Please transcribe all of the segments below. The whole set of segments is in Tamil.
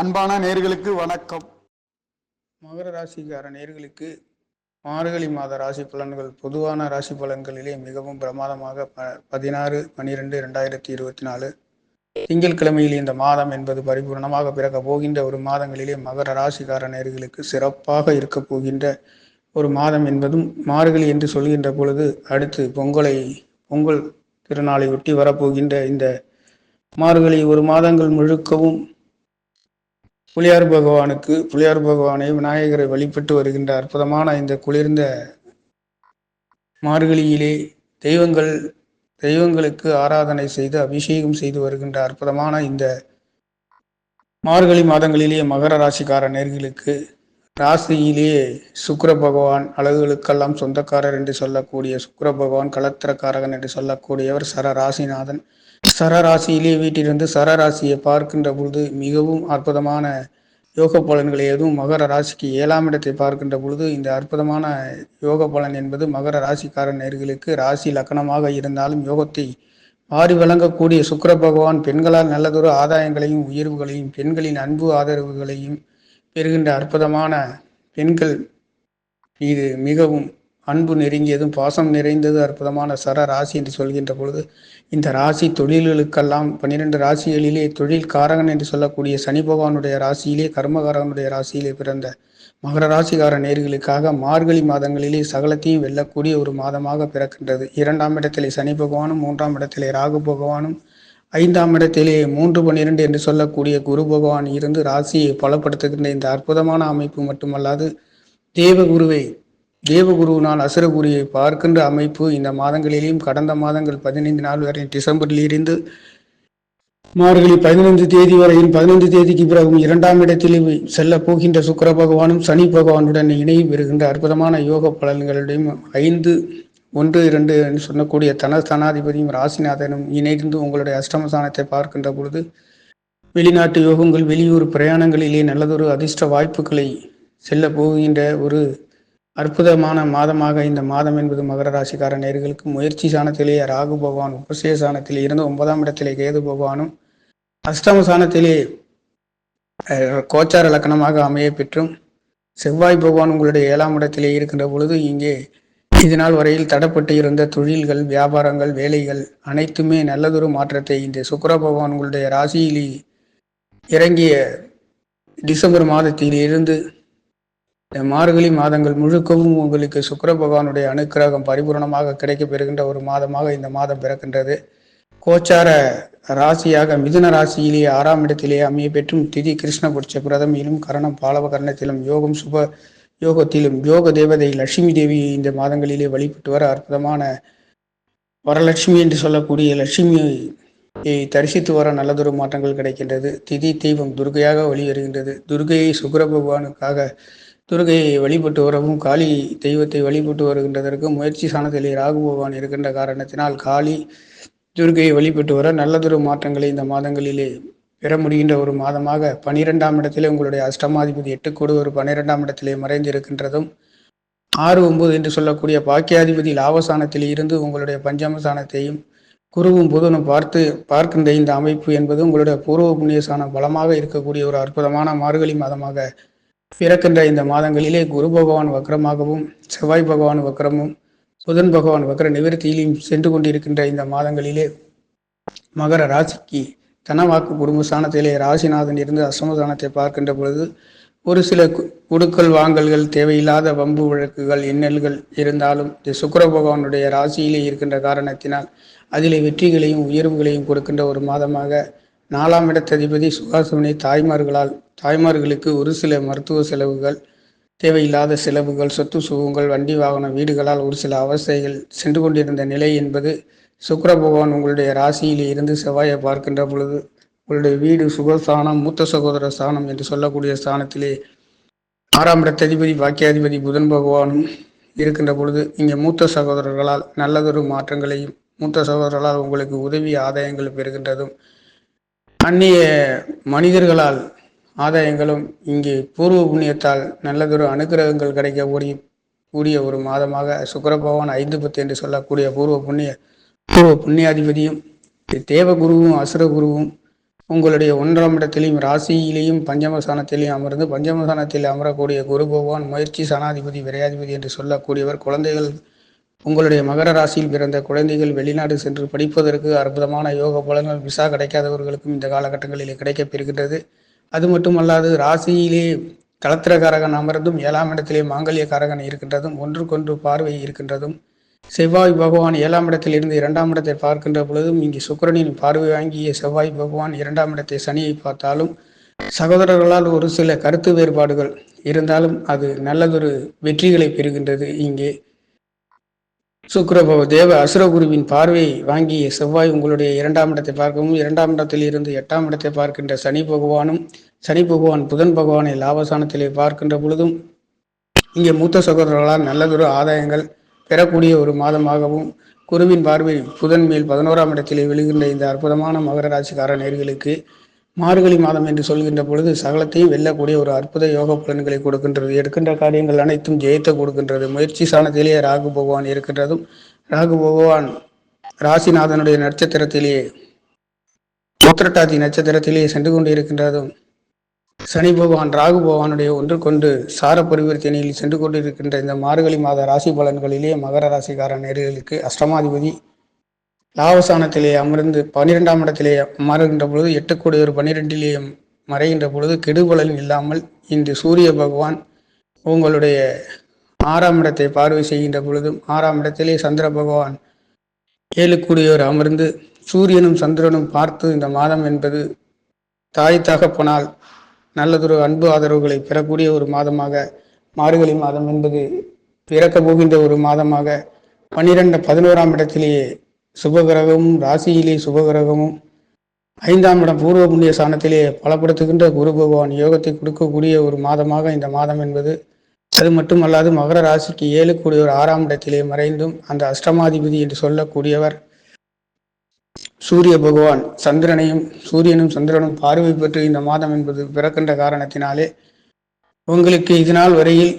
அன்பான நேர்களுக்கு வணக்கம். மகர ராசிக்கார நேர்களுக்கு மார்கழி மாத ராசி பலன்கள் பொதுவான ராசி பலன்களிலே மிகவும் பிரமாதமாக ப பதினாறு பன்னிரெண்டு ரெண்டாயிரத்தி இருபத்தி நாலு. திங்கட்கிழமையில் இந்த மாதம் என்பது பரிபூர்ணமாக பிறக்க போகின்ற ஒரு மாதங்களிலே மகர ராசிக்கார நேர்களுக்கு சிறப்பாக இருக்க போகின்ற ஒரு மாதம் என்பதும் மார்கழி என்று சொல்கின்ற பொழுது அடுத்து பொங்கலை பொங்கல் திருநாளை ஒட்டி வரப்போகின்ற இந்த மார்கழி ஒரு மாதங்கள் முழுக்கவும் புலியார் பகவானுக்கு புலியார் பகவானை விநாயகரை வழிபட்டு வருகின்ற அற்புதமான இந்த குளிர்ந்த மார்கழியிலே தெய்வங்கள் தெய்வங்களுக்கு ஆராதனை செய்து அபிஷேகம் செய்து வருகின்ற அற்புதமான இந்த மார்கழி மாதங்களிலேயே மகர ராசிக்கார நேர்களுக்கு ராசியிலேயே சுக்கர பகவான் அழகுகளுக்கெல்லாம் சொந்தக்காரர் என்று சொல்லக்கூடிய சுக்கர பகவான் கலத்திரக்காரகன் என்று சொல்லக்கூடியவர் சர ராசிநாதன் சரராசியிலே வீட்டிலிருந்து சரராசியை பார்க்கின்ற பொழுது மிகவும் அற்புதமான யோக பலன்களை எதுவும் மகர ராசிக்கு ஏழாம் இடத்தை பார்க்கின்ற பொழுது இந்த அற்புதமான யோக பலன் என்பது மகர ராசிக்கார நேர்களுக்கு ராசி லக்கணமாக இருந்தாலும் யோகத்தை மாறி வழங்கக்கூடிய சுக்கர பகவான் பெண்களால் நல்லதொரு ஆதாயங்களையும் உயர்வுகளையும் பெண்களின் அன்பு ஆதரவுகளையும் பெறுகின்ற அற்புதமான பெண்கள் இது மிகவும் அன்பு நெருங்கியதும் பாசம் நிறைந்தது அற்புதமான சர ராசி என்று சொல்கின்ற பொழுது இந்த ராசி தொழில்களுக்கெல்லாம் பன்னிரெண்டு ராசிகளிலே தொழில் காரகன் என்று சொல்லக்கூடிய சனி பகவானுடைய ராசியிலே கர்மகாரகனுடைய ராசியிலே பிறந்த மகர ராசிகார நேர்களுக்காக மார்கழி மாதங்களிலே சகலத்தையும் வெல்லக்கூடிய ஒரு மாதமாக பிறக்கின்றது. இரண்டாம் இடத்திலே சனி பகவானும் மூன்றாம் இடத்திலே ராகு பகவானும் ஐந்தாம் இடத்திலே மூன்று பன்னிரண்டு என்று சொல்லக்கூடிய குரு பகவான் இருந்து ராசியை பலப்படுத்துகின்ற இந்த அற்புதமான அமைப்பு மட்டுமல்லாது தேவகுருவை தேவகுருவினால் அசுரகுரியை பார்க்கின்ற அமைப்பு இந்த மாதங்களிலேயும் கடந்த மாதங்கள் பதினைந்து நாள் வரை டிசம்பரில் இருந்து மார்கழி பதினைந்து தேதி வரையும் பதினைந்து தேதிக்கு பிறகும் இரண்டாம் இடத்தில் செல்ல போகின்ற சுக்கர பகவானும் சனி பகவானுடன் இணைவு பெறுகின்ற அற்புதமான யோக பலன்களுடையும் ஐந்து ஒன்று இரண்டு என்று சொல்லக்கூடிய தனஸ்தானாதிபதியும் ராசிநாதனும் இணைந்து உங்களுடைய அஷ்டமஸ்தானத்தை பார்க்கின்ற பொழுது வெளிநாட்டு யோகங்கள் வெளியூர் பிரயாணங்களிலே நல்லதொரு அதிர்ஷ்ட வாய்ப்புகளை செல்ல போகின்ற ஒரு அற்புதமான மாதமாக இந்த மாதம் என்பது மகர ராசிக்கார நேர்களுக்கு முயற்சி சாணத்திலேயே ராகு பகவான் உபசய சாணத்திலே இருந்து ஒன்பதாம் இடத்திலே கேது பகவானும் அஷ்டம சாணத்திலே கோச்சார லக்கணமாக அமைய பெற்றும் செவ்வாய் பகவான் உங்களுடைய ஏழாம் இடத்திலே இருக்கின்ற பொழுது இங்கே இதனால் வரையில் தடப்பட்டு இருந்த தொழில்கள் வியாபாரங்கள் வேலைகள் அனைத்துமே நல்லதொரு மாற்றத்தை இந்த சுக்கர பகவான் உங்களுடைய ராசியில் இறங்கிய டிசம்பர் மாதத்தில் இருந்து இந்த மார்கழி மாதங்கள் முழுக்கவும் உங்களுக்கு சுக்கர பகவானுடைய அனுக்கிரகம் பரிபூர்ணமாக கிடைக்கப்பெறுகின்ற ஒரு மாதமாக இந்த மாதம் பிறக்கின்றது. கோச்சார ராசியாக மிதுன ராசியிலேயே ஆறாம் இடத்திலேயே அமைய பெற்றும் திதி கிருஷ்ணபுட்ச பிரதமியிலும் கரணம் பாலவ கரணத்திலும் யோகம் சுப யோகத்திலும் யோக தேவதை லட்சுமி தேவி இந்த மாதங்களிலே வழிபட்டு வர அற்புதமான வரலட்சுமி என்று சொல்லக்கூடிய லட்சுமியை தரிசித்து வர நல்லதொரு மாற்றங்கள் கிடைக்கின்றது. திதி தெய்வம் துர்கையாக வெளிவருகின்றது துர்கையை சுக்கர பகவானுக்காக துர்கையை வழிபட்டு வரவும் காளி தெய்வத்தை வழிபட்டு வருகின்றதற்கு முயற்சி சாணத்திலே ராகு பகவான் இருக்கின்ற காரணத்தினால் காளி துர்கையை வழிபட்டு வர நல்லதொரு மாற்றங்களை இந்த மாதங்களிலே பெற முடிகின்ற ஒரு மாதமாக பனிரெண்டாம் இடத்திலே உங்களுடைய அஷ்டமாதிபதி எட்டுக்கோடு ஒரு பனிரெண்டாம் இடத்திலே மறைந்து இருக்கின்றதும் ஆறு ஒன்பது என்று சொல்லக்கூடிய பாக்கியாதிபதி லாபசானத்தில் இருந்து உங்களுடைய பஞ்சமசானத்தையும் குருவும் புதனும் பார்த்து பார்க்கின்ற இந்த அமைப்பு என்பது உங்களுடைய பூர்வ புண்ணியசான பலமாக இருக்கக்கூடிய ஒரு அற்புதமான மார்கழி மாதமாக பிறக்கின்ற இந்த மாதங்களிலே குரு பகவான் வக்ரமாகவும் செவ்வாய் பகவான் வக்கரமும் புதன் பகவான் வக்ர நிவர்த்தியிலும் சென்று கொண்டிருக்கின்ற இந்த மாதங்களிலே மகர ராசிக்கு தனவாக்கு குடும்ப ஸ்தானத்திலே ராசிநாதன் இருந்து அசமதானத்தை பார்க்கின்ற பொழுது ஒரு சில குடுக்கல் வாங்கல்கள் தேவையில்லாத வம்பு வழக்குகள் இன்னல்கள் இருந்தாலும் இந்த சுக்கர பகவானுடைய ராசியிலே இருக்கின்ற காரணத்தினால் அதிலே வெற்றிகளையும் உயர்வுகளையும் கொடுக்கின்ற ஒரு மாதமாக நாலாம் இடத்ததிபதி சுகாசுவனை தாய்மார்களால் தாய்மார்களுக்கு ஒரு சில மருத்துவ செலவுகள் தேவையில்லாத செலவுகள் சொத்து சுகங்கள் வண்டி வாகன வீடுகளால் ஒரு சில அவஸ்தைகள் சென்று கொண்டிருந்த நிலை என்பது சுக்கர பகவான் உங்களுடைய ராசியில் இருந்து செவ்வாயை பார்க்கின்ற பொழுது உங்களுடைய வீடு சுகஸ்தானம் மூத்த சகோதர ஸ்தானம் என்று சொல்லக்கூடிய ஸ்தானத்திலே ஆறாம் இடத்ததிபதி பாக்கியாதிபதி புதன் பகவானும் இருக்கின்ற பொழுது இங்கே மூத்த சகோதரர்களால் நல்லதொரு மாற்றங்களையும் மூத்த சகோதரர்களால் உங்களுக்கு உதவி ஆதாயங்கள் பெறுகின்றதும் அந்நிய மனிதர்களால் ஆதாயங்களும் இங்கே பூர்வ புண்ணியத்தால் நல்லதொரு அனுகிரகங்கள் கிடைக்க கூடிய கூடிய ஒரு மாதமாக சுக்கர பகவான் ஐந்து பத்து என்று சொல்லக்கூடிய பூர்வ புண்ணிய பூர்வ புண்ணியாதிபதியும் தேவகுருவும் அசுரகுருவும் உங்களுடைய ஒன்றாம் இடத்திலையும் ராசியிலேயும் பஞ்சமசானத்திலையும் அமர்ந்து பஞ்சமசானத்தில் அமரக்கூடிய குரு பகவான் முயற்சி சனாதிபதி விரையாதிபதி என்று சொல்லக்கூடியவர் குழந்தைகள் உங்களுடைய மகர ராசியில் பிறந்த குழந்தைகள் வெளிநாடு சென்று படிப்பதற்கு அற்புதமான யோக பலன்கள் விசா கிடைக்காதவர்களுக்கும் இந்த காலகட்டங்களில் கிடைக்கப்பெறுகின்றது அது மட்டுமல்லாது ராசியிலே களத்திரகாரகன் அமர்ந்தும் ஏழாம் இடத்திலே மாங்கல்யக்காரகன் இருக்கின்றதும் ஒன்றுக்கொன்று பார்வை இருக்கின்றதும் செவ்வாய் பகவான் ஏழாம் இடத்தில் இருந்து இரண்டாம் இடத்தை பார்க்கின்ற பொழுதும் இங்கே சுக்கரனின் பார்வை வாங்கிய செவ்வாய் பகவான் இரண்டாம் இடத்தை சனியை பார்த்தாலும் சகோதரர்களால் ஒரு சில கருத்து வேறுபாடுகள் இருந்தாலும் அது நல்லதொரு வெற்றிகளை பெறுகின்றது. இங்கே சுக்கரபவ தேவ அசுரகுருவின் பார்வை வாங்கிய செவ்வாய் உங்களுடைய இரண்டாம் இடத்தை பார்க்கவும் இரண்டாம் இடத்தில் இருந்து எட்டாம் இடத்தை பார்க்கின்ற சனி பகவானும் சனி பகவான் புதன் பகவானை லாபசானத்திலே பார்க்கின்ற பொழுதும் இங்கே மூத்த சகோதரர்களால் நல்லதொரு ஆதாயங்கள் பெறக்கூடிய ஒரு மாதமாகவும் குருவின் பார்வை புதன் மேல் பதினோராம் இடத்திலே விழுகின்ற இந்த அற்புதமான மகர ராசிக்கார நேர்களுக்கு மார்கழி மாதம் என்று சொல்கின்ற பொழுது சகலத்தையும் வெல்லக்கூடிய ஒரு அற்புத யோக பலன்களை கொடுக்கின்றது. எடுக்கின்ற காரியங்கள் அனைத்தும் ஜெயத்தை கொடுக்கின்றது. முயற்சி சாணத்திலேயே ராகு பகவான் இருக்கின்றதும் ராகு பகவான் ராசிநாதனுடைய நட்சத்திரத்திலேயே உத்திரட்டாதி நட்சத்திரத்திலேயே சென்று கொண்டு இருக்கின்றதும் சனி பகவான் ராகு பகவானுடைய ஒன்று கொண்டு சார பரிவர்த்தனையில் சென்று கொண்டிருக்கின்ற இந்த மார்கழி மாத ராசி பலன்களிலே மகர ராசிக்கார நேர்களுக்கு அஷ்டமாதிபதி லாவசானத்திலே அமர்ந்து பன்னிரெண்டாம் இடத்திலே அமருகின்ற பொழுது எட்டு ஒரு பன்னிரெண்டிலே மறைகின்ற பொழுது கெடுபலன் இல்லாமல் இன்று சூரிய பகவான் உங்களுடைய ஆறாம் இடத்தை பார்வை செய்கின்ற பொழுதும் ஆறாம் இடத்திலே சந்திர பகவான் ஏழுக்கூடியவர் அமர்ந்து சூரியனும் சந்திரனும் பார்த்து இந்த மாதம் என்பது தாய் தகப்பனால் நல்லதொரு அன்பு ஆதரவுகளை பெறக்கூடிய ஒரு மாதமாக மார்கழி மாதம் என்பது பிறக்க போகின்ற ஒரு மாதமாக பன்னிரெண்டு பதினோராம் இடத்திலேயே சுபகிரகமும் ராசியிலே சுபகிரகமும் ஐந்தாம் இடம் பூர்வ புண்ணிய ஸ்தானத்திலே பலப்படுத்துகின்ற குரு பகவான் யோகத்தை கொடுக்கக்கூடிய ஒரு மாதமாக இந்த மாதம் என்பது. அது மட்டுமல்லாது மகர ராசிக்கு ஏழு கூடிய ஒரு ஆறாம் இடத்திலே மறைந்தும் அந்த அஷ்டமாதிபதி என்று சொல்லக்கூடியவர் சூரிய பகவான் சந்திரனையும் சூரியனும் சந்திரனும் பார்வை பெற்று இந்த மாதம் என்பது பிறக்கின்ற காரணத்தினாலே உங்களுக்கு இதனால் வரையில்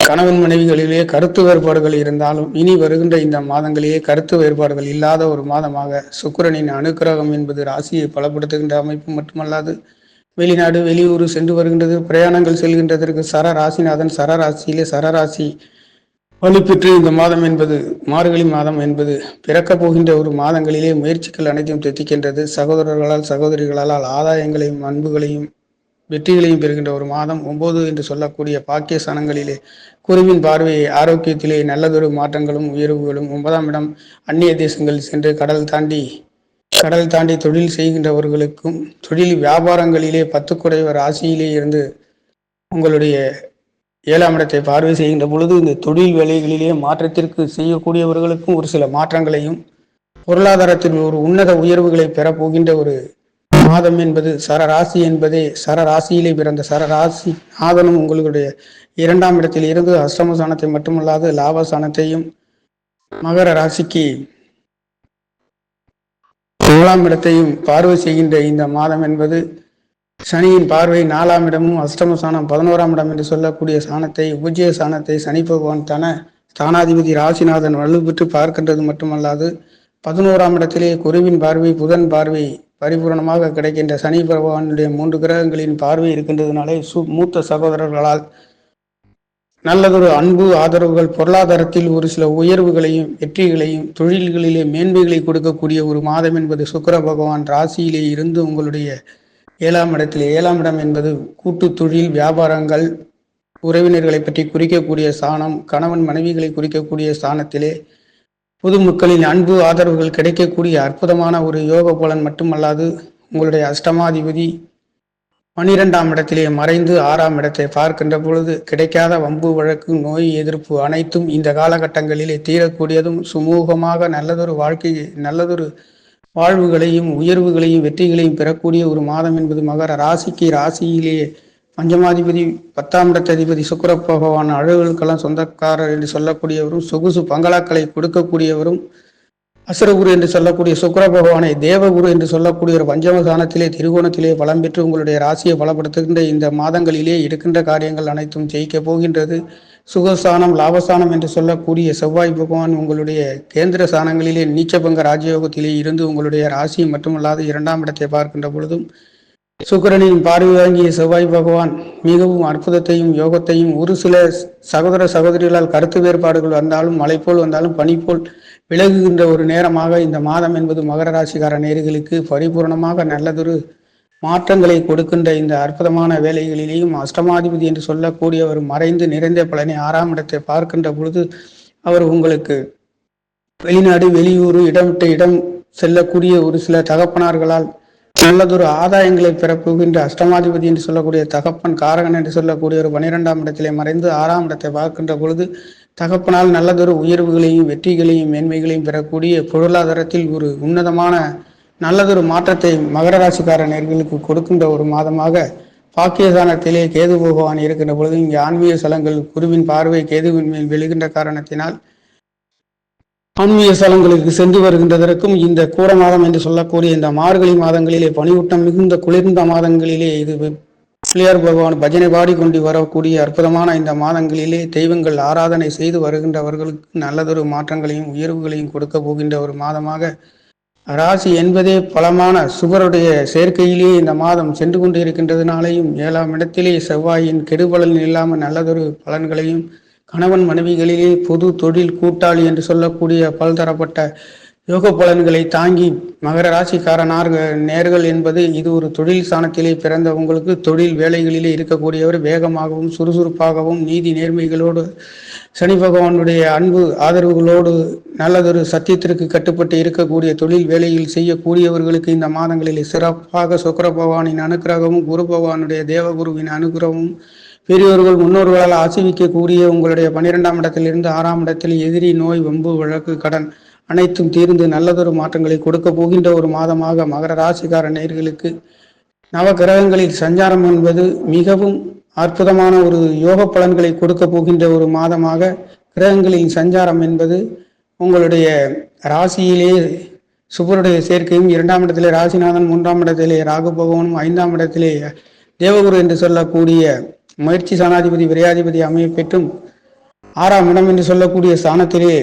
கணவன் மனைவிகளிலே கருத்து வேறுபாடுகள் இருந்தாலும் இனி வருகின்ற இந்த மாதங்களிலே கருத்து வேறுபாடுகள் இல்லாத ஒரு மாதமாக சுக்கிரனின் அனுக்கிரகம் என்பது ராசியை பலப்படுத்துகின்ற அமைப்பு மட்டுமல்லாது வெளிநாடு வெளியூர் சென்று வருகின்றது பிரயாணங்கள் செல்கின்றதற்கு சர ராசிநாதன் சர ராசியிலே சரராசி வலுப்பெற்று இந்த மாதம் என்பது மார்கழி மாதம் என்பது பிறக்கப் போகின்ற ஒரு மாதங்களிலே முயற்சிகள் அனைத்தையும் தெத்திக்கின்றது. சகோதரர்களால் சகோதரிகளால் ஆதாயங்களையும் அன்புகளையும் வெற்றிகளையும் பெறுகின்ற ஒரு மாதம். ஒன்பது என்று சொல்லக்கூடிய பாக்கிய சனங்களிலே குருவின் பார்வையை ஆரோக்கியத்திலே நல்லதொரு மாற்றங்களும் உயர்வுகளும் ஒன்பதாம் இடம் அந்நிய தேசங்களில் சென்று கடல் தாண்டி கடல் தாண்டி தொழில் செய்கின்றவர்களுக்கும் தொழில் வியாபாரங்களிலே பத்து குறைவர் ராசியிலே இருந்து உங்களுடைய ஏழாம் இடத்தை பார்வை செய்கின்ற பொழுது இந்த தொழில் வேலைகளிலே மாற்றத்திற்கு செய்யக்கூடியவர்களுக்கும் ஒரு சில மாற்றங்களையும் பொருளாதாரத்தில் ஒரு உன்னத உயர்வுகளை பெறப்போகின்ற ஒரு மாதம் என்பது சரராசி என்பதே. சரராசியிலே பிறந்த சரராசி நாதனும் உங்களுடைய இரண்டாம் இடத்தில் இருந்து அஷ்டமசானத்தை மட்டுமல்லாது லாபசானத்தையும் மகர ராசிக்கு ஏழாம் இடத்தையும் பார்வை செய்கின்ற இந்த மாதம் என்பது சனியின் பார்வை நாலாம் இடமும் அஷ்டம சாணம் பதினோராம் இடம் என்று சொல்லக்கூடிய சாணத்தை பூஜ்ய சாணத்தை சனி பகவான் தன ஸ்தானாதிபதி ராசிநாதன் வலுப்பெற்று பார்க்கின்றது மட்டுமல்லாது பதினோராம் இடத்திலே குருவின் பார்வை புதன் பார்வை பரிபூரணமாக கிடைக்கின்ற சனி பகவானுடைய மூன்று கிரகங்களின் பார்வை இருக்கின்றதுனாலே சு மூத்த சகோதரர்களால் நல்லதொரு அன்பு ஆதரவுகள் பொருளாதாரத்தில் ஒரு சில உயர்வுகளையும் வெற்றிகளையும் தொழில்களிலே மேன்மைகளை கொடுக்கக்கூடிய ஒரு மாதம் என்பது சுக்கர பகவான் ராசியிலே இருந்து உங்களுடைய ஏழாம் இடத்தில் ஏழாம் இடம் என்பது கூட்டு தொழில் வியாபாரங்கள் உறவினர்களை பற்றி குறிக்கக்கூடிய சாணம் கணவன் மனைவிகளை குறிக்கக்கூடிய சாணத்திலே பொதுமக்களின் அன்பு ஆதரவுகள் கிடைக்கக்கூடிய அற்புதமான ஒரு யோக பலன் மட்டுமல்லாது உங்களுடைய அஷ்டமாதிபதி பனிரெண்டாம் இடத்திலே மறைந்து ஆறாம் இடத்தை பார்க்கின்ற பொழுது கிடைக்காத வம்பு வழக்கு நோய் எதிர்ப்பு அனைத்தும் இந்த காலகட்டங்களிலே தீரக்கூடியதும் சுமூகமாக நல்லதொரு வாழ்க்கை நல்லதொரு வாழ்வுகளையும் உயர்வுகளையும் வெற்றிகளையும் பெறக்கூடிய ஒரு மாதம் என்பது மகர ராசிக்கு ராசியிலேயே பஞ்சமாதிபதி பத்தாம் இடத்ததிபதி சுக்கர பகவான் அழகுகளுக்கெல்லாம் சொந்தக்காரர் என்று சொல்லக்கூடியவரும் சொகுசு பங்களாக்களை கொடுக்கக்கூடியவரும் அசுரகுரு என்று சொல்லக்கூடிய சுக்கர பகவானை தேவகுரு என்று சொல்லக்கூடிய ஒரு பஞ்சமசானத்திலே திருகோணத்திலே பலம் பெற்று உங்களுடைய ராசியை பலப்படுத்துகின்ற இந்த மாதங்களிலே இருக்கின்ற காரியங்கள் அனைத்தும் ஜெயிக்கப் போகின்றது. சுகஸ்தானம் லாபஸ்தானம் என்று சொல்லக்கூடிய செவ்வாய் பகவான் உங்களுடைய கேந்திர ஸ்தானங்களிலே நீச்சபங்க ராஜயோகத்திலே இருந்து உங்களுடைய ராசி மட்டுமல்லாது இரண்டாம் இடத்தை பார்க்கின்ற பொழுதும் சுக்கரனின் பார்வை வாங்கிய செவ்வாய் பகவான் மிகவும் அற்புதத்தையும் யோகத்தையும் ஒரு சில சகோதர சகோதரிகளால் கருத்து வேறுபாடுகள் வந்தாலும் மலை போல் வந்தாலும் பனி போல் விலகுகின்ற ஒரு நேரமாக இந்த மாதம் என்பது மகர ராசிக்கார நேர்களுக்கு பரிபூர்ணமாக நல்லதொரு மாற்றங்களை கொடுக்கின்ற இந்த அற்புதமான வேலைகளிலேயும் அஷ்டமாதிபதி என்று சொல்லக்கூடியவர் மறைந்து நிறைந்த பலனை ஆறாம் இடத்தை பார்க்கின்ற பொழுது அவர் உங்களுக்கு வெளிநாடு வெளியூர் இடம் விட்டு இடம் செல்லக்கூடிய ஒரு சில தகப்பனார்களால் நல்லதொரு ஆதாயங்களை பெறப்போகின்ற அஷ்டமாதிபதி என்று சொல்லக்கூடிய தகப்பன் காரகன் என்று சொல்லக்கூடிய ஒரு பனிரெண்டாம் இடத்திலே மறைந்து ஆறாம் இடத்தை பார்க்கின்ற பொழுது தகப்பனால் நல்லதொரு உயர்வுகளையும் வெற்றிகளையும் மேன்மைகளையும் பெறக்கூடிய பொருளாதாரத்தில் ஒரு உன்னதமான நல்லதொரு மாற்றத்தை மகர ராசிக்கார நேர்களுக்கு கொடுக்கின்ற ஒரு மாதமாக பாக்கியதானத்திலே கேது பகவான் இருக்கின்ற பொழுது இங்கே ஆன்மீக ஸ்தலங்கள் குருவின் பார்வை கேதுவின் மேல் விழுகின்ற காரணத்தினால் ஆன்மீக ஸ்தலங்களுக்கு சென்று வருகின்றதற்கும் இந்த கூர மாதம் என்று சொல்லக்கூடிய இந்த மார்கழி மாதங்களிலே பனியூட்டம் மிகுந்த குளிர்ந்த மாதங்களிலே இது பிள்ளையார் பகவான் பஜனை பாடி கொண்டு வரக்கூடிய அற்புதமான இந்த மாதங்களிலே தெய்வங்கள் ஆராதனை செய்து வருகின்றவர்களுக்கு நல்லதொரு மாற்றங்களையும் உயர்வுகளையும் கொடுக்க போகின்ற ஒரு மாதமாக ராசி என்பதே பலமான சுபருடைய சேர்க்கையிலே இந்த மாதம் சென்று கொண்டு இருக்கின்றதுனாலையும் ஏழாம் இடத்திலே செவ்வாயின் கெடுபலன் இல்லாமல் நல்லதொரு பலன்களையும் கணவன் மனைவிகளிலே பொது தொழில் கூட்டாளி என்று சொல்லக்கூடிய பல்தரப்பட்ட யோக பலன்களை தாங்கி மகர ராசிக்காரனார் நேர்கள் என்பது இது ஒரு தொழில் ஸ்தானத்திலே பிறந்த உங்களுக்கு தொழில் வேலைகளிலே இருக்கக்கூடியவர் வேகமாகவும் சுறுசுறுப்பாகவும் நீதி நேர்மைகளோடு சனி பகவானுடைய அன்பு ஆதரவுகளோடு நல்லதொரு சத்தியத்திற்கு கட்டுப்பட்டு இருக்கக்கூடிய தொழில் வேலையில் செய்யக்கூடியவர்களுக்கு இந்த மாதங்களிலே சிறப்பாக சுக்கர பகவானின் அனுக்கிரகமும் குரு பகவானுடைய தேவகுருவின் அனுகிரகமும் பெரியோர்கள் முன்னோர்களால் ஆசிரிக்கக்கூடிய உங்களுடைய பன்னிரெண்டாம் இடத்திலிருந்து ஆறாம் இடத்தில் எதிரி நோய் வம்பு வழக்கு கடன் அனைத்தும் தீர்ந்து நல்லதொரு மாற்றங்களை கொடுக்க போகின்ற ஒரு மாதமாக மகர ராசிக்கார நேர்களுக்கு நவ கிரகங்களில் சஞ்சாரம் என்பது மிகவும் அற்புதமான ஒரு யோக பலன்களை கொடுக்க போகின்ற ஒரு மாதமாக கிரகங்களின் சஞ்சாரம் என்பது உங்களுடைய ராசியிலே சுபருடைய சேர்க்கையும் இரண்டாம் இடத்திலே ராசிநாதன் மூன்றாம் இடத்திலே ராகு பகவானும் ஐந்தாம் இடத்திலே தேவகுரு என்று சொல்லக்கூடிய முயற்சி சாணாதிபதி விரையாதிபதி அமைய பெற்றும் ஆறாம் இடம் என்று சொல்லக்கூடிய ஸ்தானத்திலே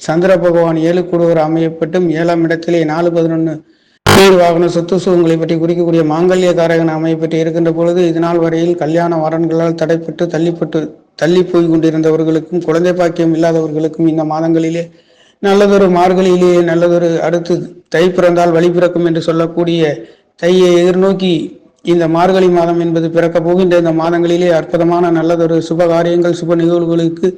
சந்திர பகவான் ஏழு கூடுவர் அமையப்பட்டும் ஏழாம் இடத்திலே நாலு பதினொன்று வீடு வாகன சொத்து சுகங்களை பற்றி குறிக்கக்கூடிய மாங்கல்ய காரகன் அமையப்பட்டு இருக்கின்ற பொழுது இதனால் வரையில் கல்யாண வரன்களால் தடைப்பட்டு தள்ளிப்பட்டு தள்ளி போய் கொண்டிருந்தவர்களுக்கும் குழந்தை பாக்கியம் இல்லாதவர்களுக்கும் இந்த மாதங்களிலே நல்லதொரு மார்கழியிலேயே நல்லதொரு அடுத்து தை பிறந்தால் வழி பிறக்கும் என்று சொல்லக்கூடிய தையை எதிர்நோக்கி இந்த மார்கழி மாதம் என்பது பிறக்க போகின்ற இந்த மாதங்களிலே அற்புதமான நல்லதொரு சுப காரியங்கள் சுப நிகழ்வுகளுக்கு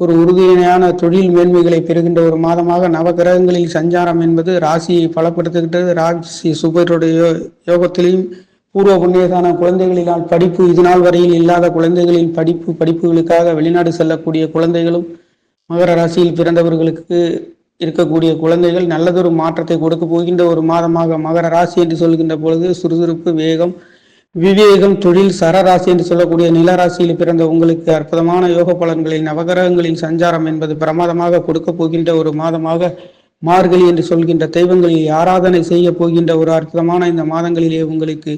ஒரு உறுதியான தொழில் மேன்மைகளை பெறுகின்ற ஒரு மாதமாக நவகிரகங்களில் சஞ்சாரம் என்பது ராசியை பலப்படுத்துகின்றது. ராசி சுபருடைய யோகத்திலையும் பூர்வ புண்ணியதான குழந்தைகளினால் படிப்பு இதுநாள் வரையில் இல்லாத குழந்தைகளின் படிப்பு படிப்புகளுக்காக வெளிநாடு செல்லக்கூடிய குழந்தைகளும் மகர ராசியில் பிறந்தவர்களுக்கு இருக்கக்கூடிய குழந்தைகள் நல்லதொரு மாற்றத்தை கொடுக்க போகின்ற ஒரு மாதமாக மகர ராசி என்று சொல்கின்ற பொழுது சுறுசுறுப்பு வேகம் விவேகம் தொழில் சரராசி என்று சொல்லக்கூடிய நிலராசியில் பிறந்த உங்களுக்கு அற்புதமான யோக பலன்களில் நவகிரகங்களின் சஞ்சாரம் என்பது பிரமாதமாக கொடுக்க போகின்ற ஒரு மாதமாக மார்கழி என்று சொல்கின்ற தெய்வங்களில் ஆராதனை செய்ய போகின்ற ஒரு அற்புதமான இந்த மாதங்களிலே உங்களுக்கு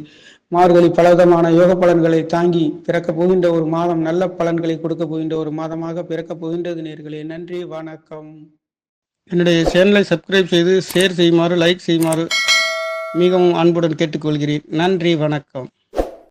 மார்கழி பலவிதமான யோக பலன்களை தாங்கி பிறக்கப் போகின்ற ஒரு மாதம் நல்ல பலன்களை கொடுக்க போகின்ற ஒரு மாதமாக பிறக்கப் போகின்றது நேர்களே. நன்றி வணக்கம். என்னுடைய சேனலை சப்ஸ்கிரைப் செய்து ஷேர் செய்யுமாறு லைக் செய்யுமாறு மிகவும் அன்புடன் கேட்டுக்கொள்கிறேன். நன்றி வணக்கம்.